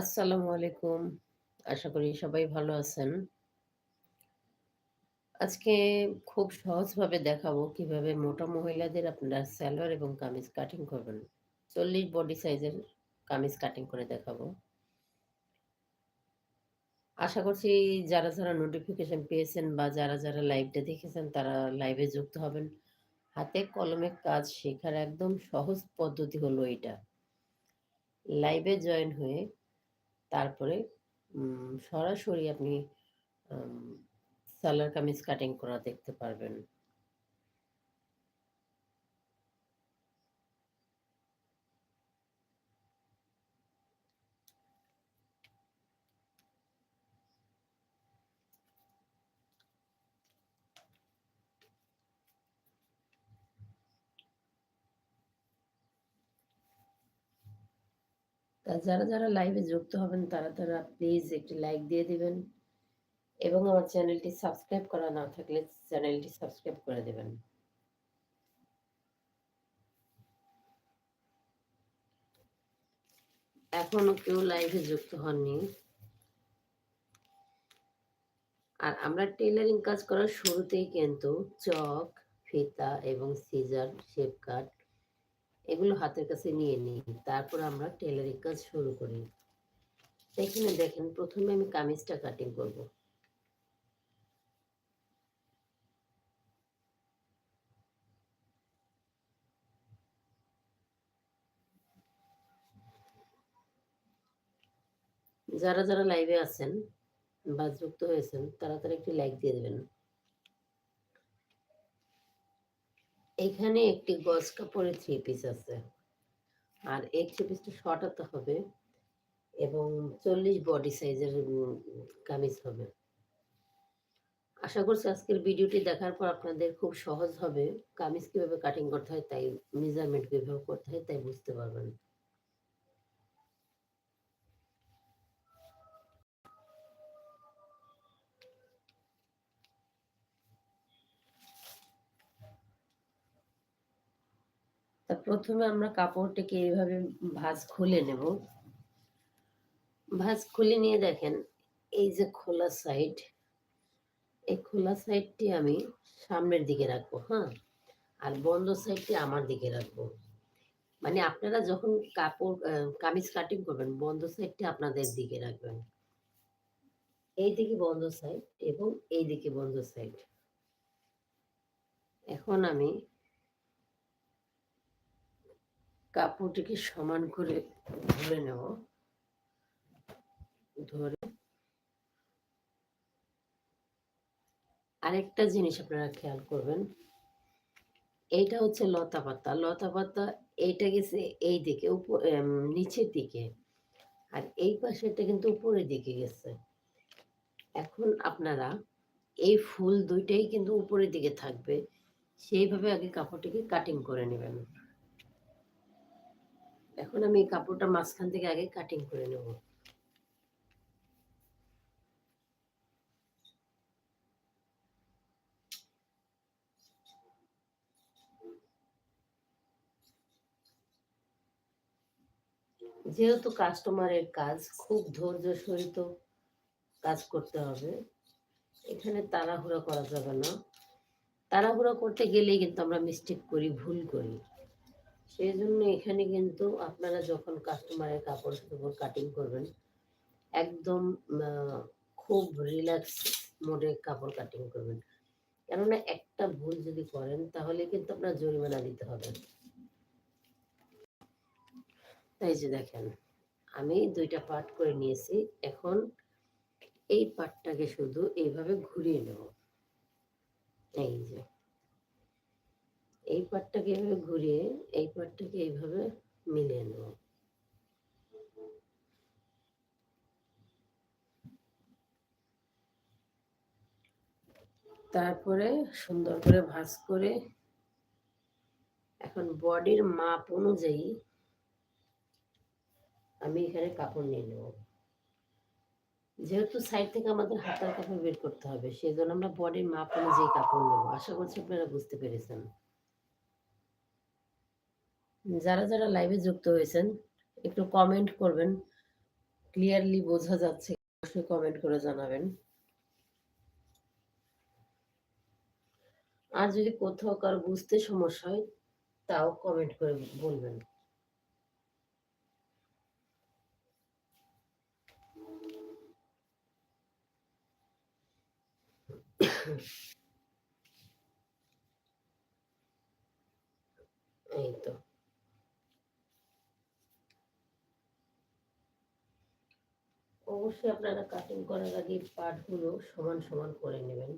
আসসালামু আলাইকুম। আশা করি সবাই ভালো আছেন। আজকে খুব সহজভাবে দেখাবো কীভাবে মোটা মহিলাদের আপনারা সালোয়ার এবং কামিজ কাটিং করবেন। ৪০ বডি সাইজের কামিজ কাটিং করে দেখাবো। আশা করছি যারা, যারা নোটিফিকেশন পেয়েছেন বা যারা, যারা লাইভটা দেখেছেন তারা লাইভে যুক্ত হবেন। হাতে কলমে কাজ শেখার একদম সহজ পদ্ধতি হলো এইটা। লাইভে জয়েন হয়ে তারপরে সরাসরি আপনি সালোয়ার কামিজ কাটিং করা দেখতে পারবেন। তা যারা, যারা লাইভে যুক্ত হবেন তারা, তারা প্লিজ একটি লাইক দিয়ে দিবেন এবং আমার চ্যানেলটি সাবস্ক্রাইব করা না থাকলে চ্যানেলটি সাবস্ক্রাইব করে দেবেন। এখনও কেউ লাইভে যুক্ত হননি। আর আমরা টেইলারিং কাজ করার শুরুতেই কিন্তু চক, ফিতা এবং সিজার, শেপ কাট এগুলো হাতের কাছে নিয়ে নিই। তারপর আমরা টেইলারিং কাজ শুরু করি। এখানে দেখেন ১ম এ আমি কামিজটা কাটিং করব। যারা, যারা লাইভে আছেন বা যুক্ত হয়েছেন তারা, তারা একটি লাইক দিয়ে দেবেন। এখানে একটি গজ কাপড়ের থ্রি পিস আছে। আর এই থ্রি পিসটা শর্টাতে হবে এবং ৪০ বডি সাইজের কামিজ হবে। আশা করছি আজকের ভিডিওটি দেখার পর আপনাদের খুব সহজ হবে কামিজ কীভাবে কাটিং করতে হয়, তাই মেজারমেন্ট কীভাবে করতে হয়, তাই বুঝতে পারবেন। তা প্রথমে আমরা কাপড়টিকে এইভাবে ভাঁজ খুলে নেব। ভাঁজ খুলে নিয়ে দেখেন এই যে খোলা সাইড, এই খোলা সাইডটি আমি সামনের দিকে রাখব, হ্যাঁ? আর বন্ধ সাইডটি আমার দিকে রাখব। মানে আপনারা যখন কাপড় কামিজ কাটিং করবেন বন্ধ সাইডটি আপনাদের দিকে রাখবেন। এইদিকে বন্ধ সাইড এবং এইদিকে বন্ধ সাইড। এখন আমি কাপড়টিকে সমান করে ধরে নেব। ধরে আরেকটা জিনিস আপনারা খেয়াল করবেন। এইটা হচ্ছে লতা পাতা। লতা পাতা এইটা গেছে এই দিকে নিচের দিকে। আর এই পাশেরটা কিন্তু উপরের দিকে গেছে। এখন আপনারা এই ফুল দুইটাই কিন্তু উপরের দিকে থাকবে। সেইভাবে আগে কাপড়টিকে কাটিং করে নিবেন। এখন আমি কাপড়টা মাঝখান থেকে আগে কাটিং করে নেব। যেহেতু কাস্টমারের কাজ খুব ধৈর্য সহিত কাজ করতে হবে। এখানে তাড়াহুড়া করা যাবে না। তাড়াহুড়া করতে গেলেই কিন্তু আমরা মিস্টেক করি, ভুল করি। সেজন্য এখানে কিন্তু আপনারা যখন কাস্টমারের কাপড়-চোপড় কাটিং করবেন, একদম খুব রিল্যাক্স মোডে কাপড় কাটিং করবেন। কেননা একটা ভুল যদি করেন তাহলে কিন্তু আপনার জরিমানা দিতে হবে। এই যে দেখেন, আমি দুইটা পার্ট করে নিয়েছি। এখন এই পার্টটাকে শুধু এইভাবে ঘুরিয়ে নেব। এই যে। এই পার্টটাকে এভাবে ঘুরিয়ে, এই পার্টটাকে এইভাবে মিলিয়ে নেব। তারপরে সুন্দর করে ভাঁজ করে এখন বডির মাপ অনুযায়ী আমি এখানে কাপড় নিয়ে নেব। যেহেতু সাইড থেকে আমাদের হাতার কাপড় বের করতে হবে সেই জন্য আমরা বডির মাপ অনুযায়ী কাপড় নেব। আশা করছি আপনারা বুঝতে পেরেছেন। যারা, যারা লাইভে যুক্ত হয়েছেন একটু কমেন্ট করবেন। ক্লিয়ারলি বোঝা যাচ্ছে অবশ্যই কমেন্ট করে জানাবেন। আর যদি কোথাও কার বুঝতে সমস্যা হয় তাও কমেন্ট করে বলবেন। এই তো। অবশ্যই আপনারা কাটিং করার আগে পাটগুলো সমান সমান করে নেবেন।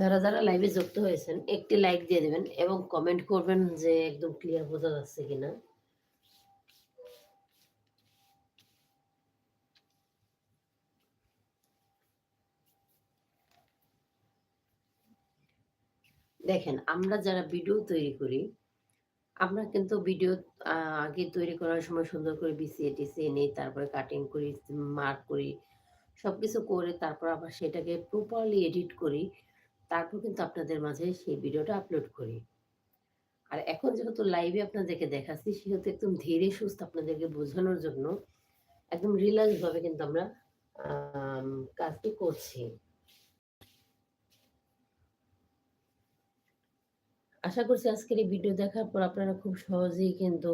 যারা যারা লাইভে যুক্ত হয়েছেন, একটি লাইক দিয়ে দেবেন এবং কমেন্ট করবেন যে একদম ক্লিয়ার বোঝা যাচ্ছে কিনা। দেখেন, আমরা যারা ভিডিও তৈরি করি, আমরা কিন্তু ভিডিও আগে তৈরি করার সময় সুন্দর করে বিছিয়ে টিসিয়ে নিই, তারপরে কাটিং করি মার্ক করি, সবকিছু করে তারপর আবার সেটাকে প্রপারলি এডিট করি। তারপর কিন্তু আপনাদের মাঝে সেই ভিডিওটা আপলোড করি। আর এখন যেহেতু লাইভে আপনাদেরকে দেখাচ্ছি, সেহেতু একদম ধীরে সুস্থ আপনাদেরকে বোঝানোর জন্য একদম রিল্যাক্স ভাবে কিন্তু আমরা কাজটি করছি। আশা করছি আজকের এই ভিডিও দেখার পর আপনারা খুব সহজেই কিন্তু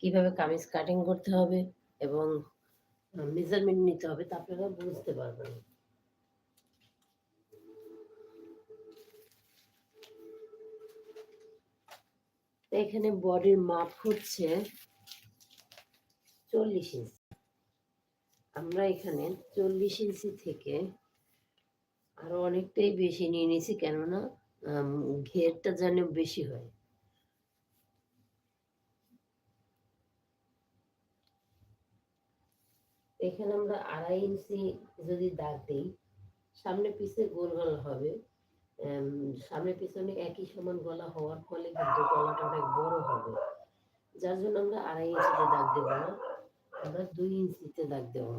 কীভাবে কামিজ কাটিং করতে হবে এবং মেজারমেন্ট নিতে হবে তা আপনারা বুঝতে পারবেন। এখানে বডির মাপ হচ্ছে চল্লিশ ইঞ্চি আমরা এখানে চল্লিশ ইঞ্চি থেকে আরও অনেকটাই বেশি নিয়ে নিয়েছি, কেননা ঘেরটা যেন বেশি হয়। এখানে আমরা আড়াই ইঞ্চি যদি দাগ দিই, সামনে পিছে গোল গোল হবে। সামনে পিছনে একই সমান গলা হওয়ার ফলে কিন্তু গলাটা অনেক বড় হবে। যার জন্য আমরা আড়াই ইঞ্চিতে দাগ দেবো না, আমরা দুই ইঞ্চিতে দাগ দেবো।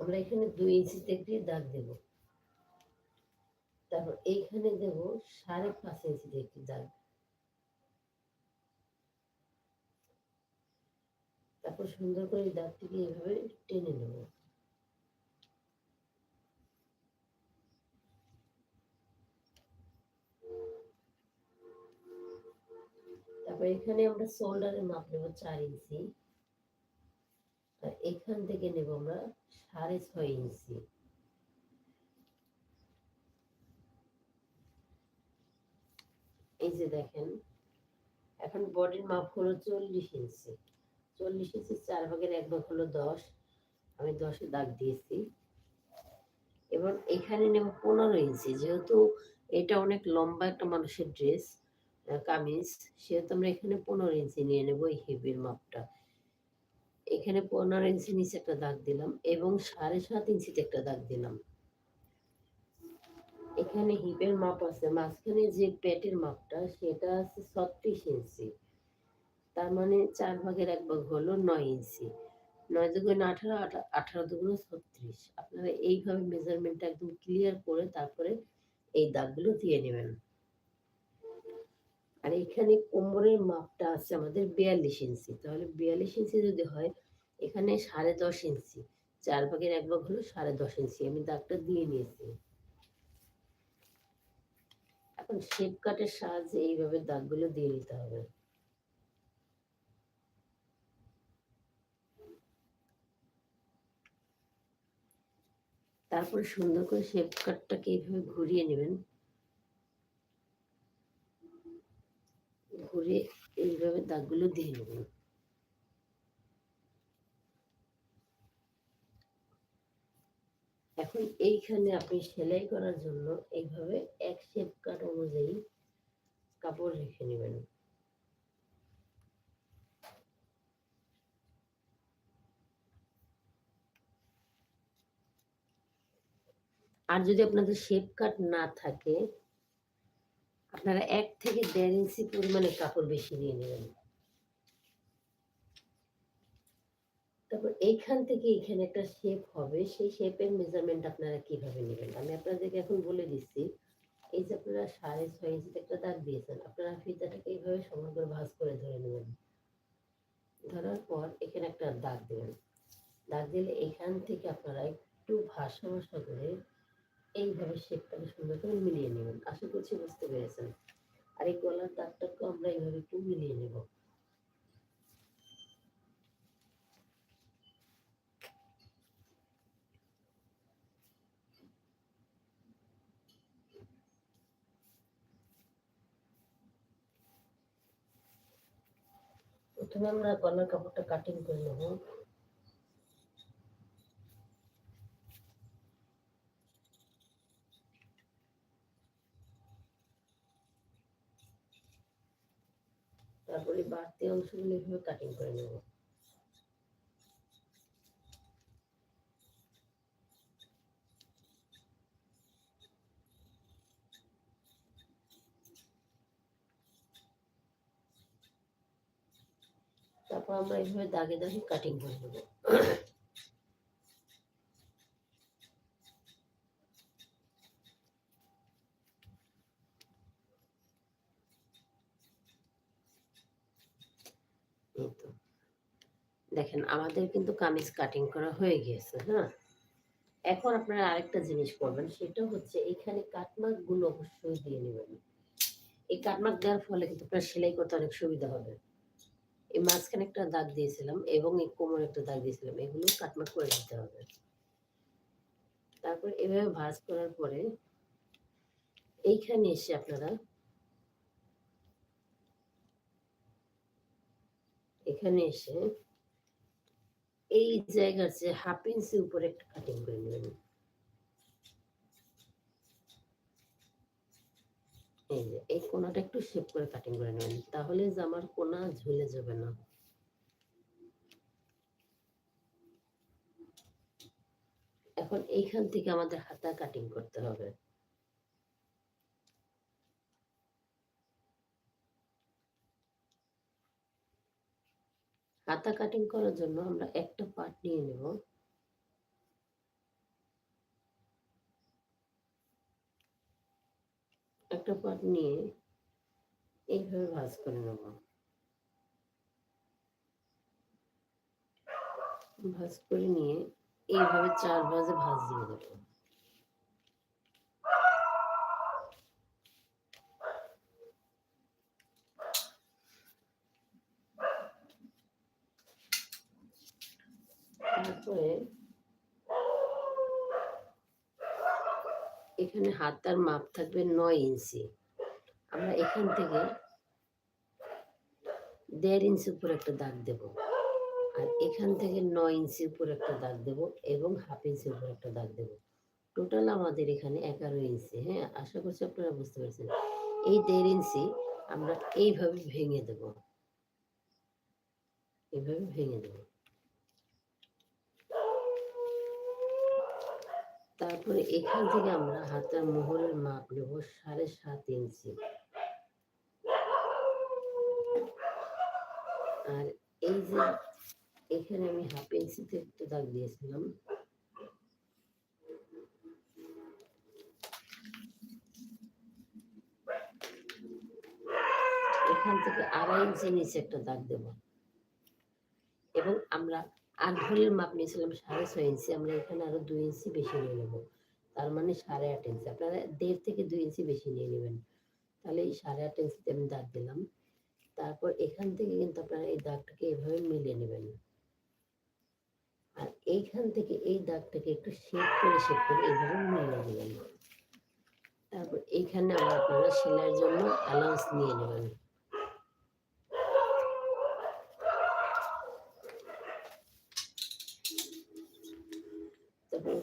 আমরা এখানে দুই ইঞ্চিতে একটি দাগ দেব। তারপর এইখানে দেব সাড়ে পাঁচ ইঞ্চিতে একটি দাগ। তারপর সুন্দর করে দাগটিকে এইভাবে টেনে নেব। তারপর এখানে আমরা শোল্ডারের মাপ নেব চার ইঞ্চি। আর এখান থেকে নেব আমরা সাড়ে ছয় ইঞ্চি। এই যে দেখেন, এখন বডির মাপ হলো চল্লিশ ইঞ্চি। চল্লিশ ইঞ্চি চার ভাগের এক ভাগ হলো দশ। আমি দশে দাগ দিয়েছি। এবার এখানে নেব পনেরো ইঞ্চি, যেহেতু এটা অনেক লম্বা একটা মানুষের ড্রেস কামিজ, সেহেতু আমরা এখানে পনেরো ইঞ্চি নিয়ে নেব এই হিপের মাপটা। এখানে পনেরো ইঞ্চি নিচে একটা দাগ দিলাম এবং সাড়ে সাত ইঞ্চিতে একটা দাগ দিলাম। এখানে হিপের মাপ আছে, মাঝখানে যে পেটের মাপটা, সেটা আছে ছত্রিশ ইঞ্চি। তার মানে চার ভাগের এক ভাগ হলো নয় ইঞ্চি। নয় দুগুণ আঠারো আঠারো দুগুণ ছত্রিশ। আপনারা এইভাবে মেজারমেন্টটা একদম ক্লিয়ার করে তারপরে এই দাগগুলো দিয়ে নেবেন। আর এখানে কোমরের মাপটা আছে আমাদের বিয়াল্লিশ ইঞ্চি। তাহলে বিয়াল্লিশ ইঞ্চি যদি হয়, এখানে সাড়ে দশ ইঞ্চি। চার ভাগের এক ভাগ হলো সাড়ে দশ ইঞ্চি। আমি দাগটা দিয়ে নিয়েছি। এখন শেপ কাটের সাহায্যে এইভাবে দাগগুলো দিয়ে নিতে হবে। তারপরে সুন্দর করে শেপ কাটটাকে এইভাবে ঘুরিয়ে নেবেন। ঘুরে এইভাবে দাগগুলো দিয়ে নেবেন। এখন এইখানে আপনি সেলাই করার জন্য এইভাবে এক শেপ কাট অনুযায়ী কাপড় রেখে নেবেন। আর যদি আপনাদের শেপ কাট না থাকে, আপনারা এক থেকে দেড় ইঞ্চি পরিমাণে কাপড় বেশি নিয়ে নেবেন। তারপর এইখান থেকে এখানে একটা শেপ হবে, সেই শেপের মেজারমেন্ট আপনারা কীভাবে নেবেন? আমি আপনাদেরকে এখন বলে দিচ্ছি, এই যে আপনারা সাড়ে ছয় ইঞ্চিতে একটা দাগ দিয়েছেন, আপনারা ফিতাটাকে এইভাবে সমান করে ভাঁজ করে ধরে নেবেন। ধরার পর এখানে একটা দাগ দেবেন। দাগ দিলে এখান থেকে আপনারা একটু ভাসা ভাসা করে এইভাবে শেপটাকে সুন্দর করে মিলিয়ে নেবেন। আশা করছি বুঝতে পেরেছেন। আর এই গলার দাগটাকেও আমরা এইভাবে একটু মিলিয়ে নেব। প্রথমে আমরা গলার কাপড়টা কাটিং করে নেব তারপরে বাড়তি অংশগুলো এভাবে কাটিং করে নেব। তারপর আমরা এইভাবে দাগে দাগে কাটিং করে নেব এই তো দেখেন, আমাদের কিন্তু কামিজ কাটিং করা হয়ে গিয়েছে হ্যাঁ? এখন আপনারা আরেকটা জিনিস করবেন, সেটা হচ্ছে এখানে কাটমার্কগুলো অবশ্যই দিয়ে নেবেন। এই কাটমার্ক দেওয়ার ফলে কিন্তু আপনার সেলাই করতে অনেক সুবিধা হবে। এই মাঝখানে একটা দাগ দিয়েছিলাম এবং এই কোমরে একটা দাগ দিয়েছিলাম, এগুলো কাটমার্ক করে দিতে হবে। তারপর এভাবে ভাঁজ করার পরে এইখানে এসে আপনারা এখানে এসে এই জায়গার যে হাফ ইঞ্চি উপরে একটা কাটিং করে নেবেন। এই যে, এই কোনাটা একটু শেপ করে কাটিং করে নেবেন, তাহলে জামার কোনা ঝুলে যাবে না। এখন এইখান থেকে আমাদের হাতা কাটিং করতে হবে। হাতা কাটিং করার জন্য আমরা একটা পার্ট নিয়ে নেব। একটা পার্ট নিয়ে এইভাবে ভাজ করে নেব। ভাজ করে নিয়ে এইভাবে চার ভাজে ভাঁজ দিয়ে দেবো। এখানে হাতার মাপ থাকবে নয় ইঞ্চি। আমরা এখান থেকে দেড় ইঞ্চি উপর একটা দাগ দেব আর এখান থেকে নয় ইঞ্চি উপর একটা দাগ দেব এবং হাফ ইঞ্চি উপর একটা দাগ দেব। টোটাল আমাদের এখানে এগারো ইঞ্চি হ্যাঁ? আশা করছি আপনারা বুঝতে পারছেন। এই দেড় ইঞ্চি আমরা এইভাবে ভেঙে দেব। এইভাবে ভেঙে দেব। তারপরে এখান থেকে আমরা হাতের মোহরের মাপ নেব সাড়ে সাত ইঞ্চি। আর এই যে এখানে আমি হাফ ইঞ্চিতে একটু দাগ দিয়েছিলাম। এখান থেকে আড়াই ইঞ্চি নিচে একটা দাগ দেব। এবং আমরা আটভরের মাপ নিয়েছিলাম, সাড়ে ছয় ইঞ্চি আমরা এখানে আরও দুই ইঞ্চি বেশি নিয়ে নেব। তার মানে সাড়ে আট ইঞ্চি আপনারা দেড় থেকে দুই ইঞ্চি বেশি নিয়ে নেবেন। তাহলে এই সাড়ে আট ইঞ্চিতে আমি দাগ দিলাম। তারপর এখান থেকে কিন্তু আপনারা এই দাগটাকে এভাবে মিলিয়ে নেবেন। আর এইখান থেকে এই দাগটাকে একটু শেপ করে শেপ করে এইভাবে মিলিয়ে নেবেন। তারপর এইখানে আবার আপনারা সেলাইয়ের জন্য অ্যালাউন্স নিয়ে নেবেন।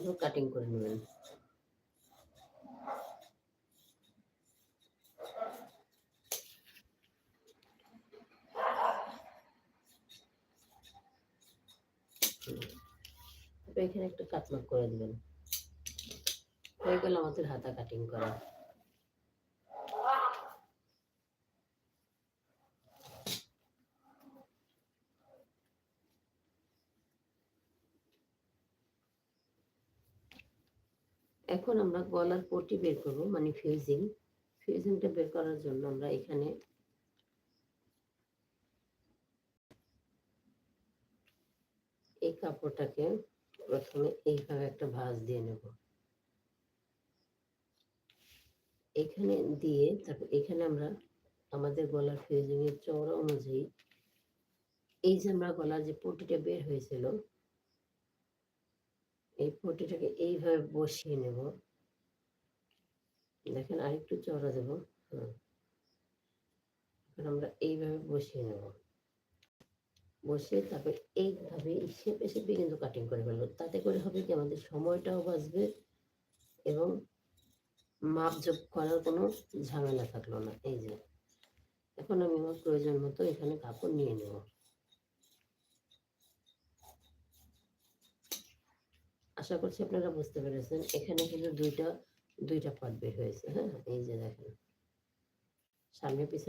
তারপর কাটিং করে নেবেন। এখানে একটা কাটমাক করে দেবেন। হয়ে গেল আমাদের হাতা কাটিং করা। এখন আমরা গলার পটি বের করব মানে ফিউজিং। ফিউজিংটা বের করার জন্য আমরা এখানে এই কাপড়টাকে প্রথমে এইভাবে একটা ভাঁজ দিয়ে নেব। এখানে দিয়ে তারপর এখানে আমরা আমাদের গলার ফিউজিং এর চওড়া অনুযায়ী এই যে আমরা গলার যে পটিটা বের হয়েছিল এই পটিটাকে এইভাবে বসিয়ে নেব। দেখেন আরেকটু চড়া দেব। হ্যাঁ আমরা এইভাবে বসিয়ে নেব। বসিয়ে তারপর এইভাবে শেপে শেপে কিন্তু কাটিং করে ফেলব। তাতে করে হবে কি? আমাদের সময়টাও বাঁচবে এবং মাপ যোগ করার কোনো ঝামেলা থাকল না। এই যে, এখন আমি আমার প্রয়োজন মতো এখানে কাপড় নিয়ে নেব। আশা করছি আপনারা বুঝতে পেরেছেন। এখানে কিন্তু দুইটা দুইটা পার্ট বের হয়েছে হ্যাঁ? এই যে দেখেন, সামনে পিছনে